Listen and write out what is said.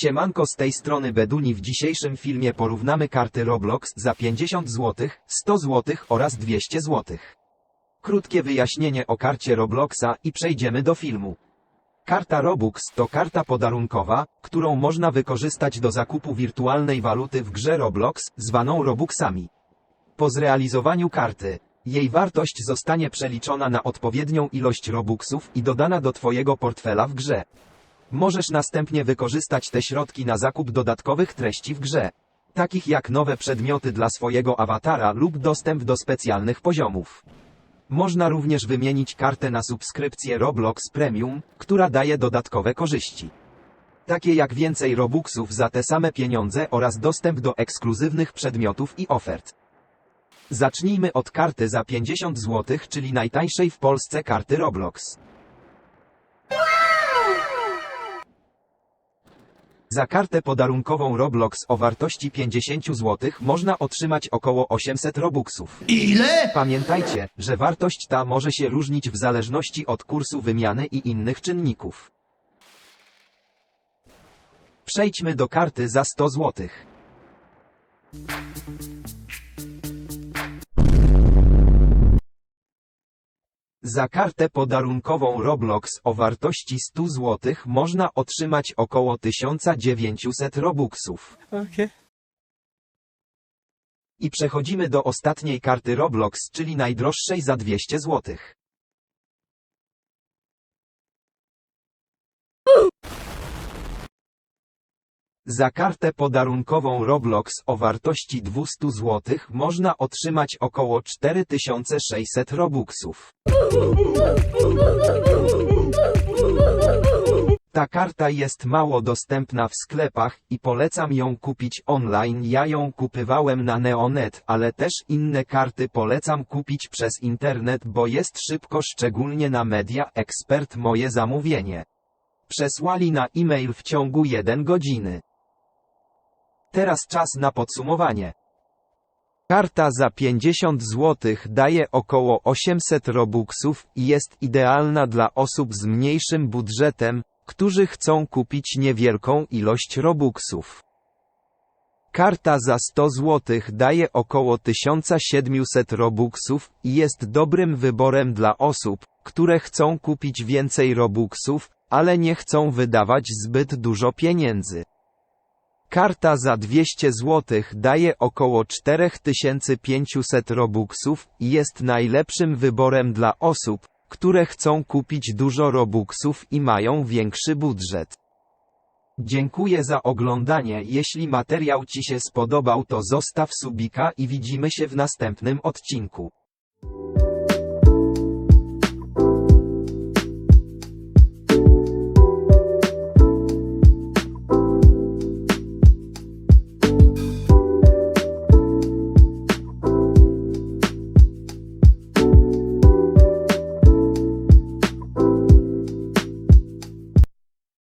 Siemanko z tej strony Beduni w dzisiejszym filmie porównamy karty Roblox za 50 zł, 100 zł oraz 200 zł. Krótkie wyjaśnienie o karcie Robloxa i przejdziemy do filmu. Karta Robux to karta podarunkowa, którą można wykorzystać do zakupu wirtualnej waluty w grze Roblox, zwaną Robuxami. Po zrealizowaniu karty, jej wartość zostanie przeliczona na odpowiednią ilość Robuxów i dodana do Twojego portfela w grze. Możesz następnie wykorzystać te środki na zakup dodatkowych treści w grze, takich jak nowe przedmioty dla swojego awatara lub dostęp do specjalnych poziomów. Można również wymienić kartę na subskrypcję Roblox Premium, która daje dodatkowe korzyści. Takie jak więcej Robuxów za te same pieniądze oraz dostęp do ekskluzywnych przedmiotów i ofert. Zacznijmy od karty za 50 zł, czyli najtańszej w Polsce karty Roblox. Za kartę podarunkową Roblox o wartości 50 zł można otrzymać około 800 Robuxów. Ile? Pamiętajcie, że wartość ta może się różnić w zależności od kursu wymiany i innych czynników. Przejdźmy do karty za 100 zł. Za kartę podarunkową Roblox o wartości 100 zł można otrzymać około 1900 Robuxów. Okay. I przechodzimy do ostatniej karty Roblox, czyli najdroższej za 200 zł. Za kartę podarunkową Roblox o wartości 200 zł można otrzymać około 4600 Robuxów. Ta karta jest mało dostępna w sklepach i polecam ją kupić online. Ja ją kupywałem na Neonet, ale też inne karty polecam kupić przez internet, bo jest szybko, szczególnie na Media Expert moje zamówienie. Przesłali na e-mail w ciągu 1 godziny. Teraz czas na podsumowanie. Karta za 50 zł daje około 800 robuxów i jest idealna dla osób z mniejszym budżetem, którzy chcą kupić niewielką ilość robuxów. Karta za 100 zł daje około 1700 robuxów i jest dobrym wyborem dla osób, które chcą kupić więcej robuxów, ale nie chcą wydawać zbyt dużo pieniędzy. Karta za 200 zł daje około 4500 robuxów i jest najlepszym wyborem dla osób, które chcą kupić dużo robuxów i mają większy budżet. Dziękuję za oglądanie. Jeśli materiał Ci się spodobał, to zostaw subika i widzimy się w następnym odcinku.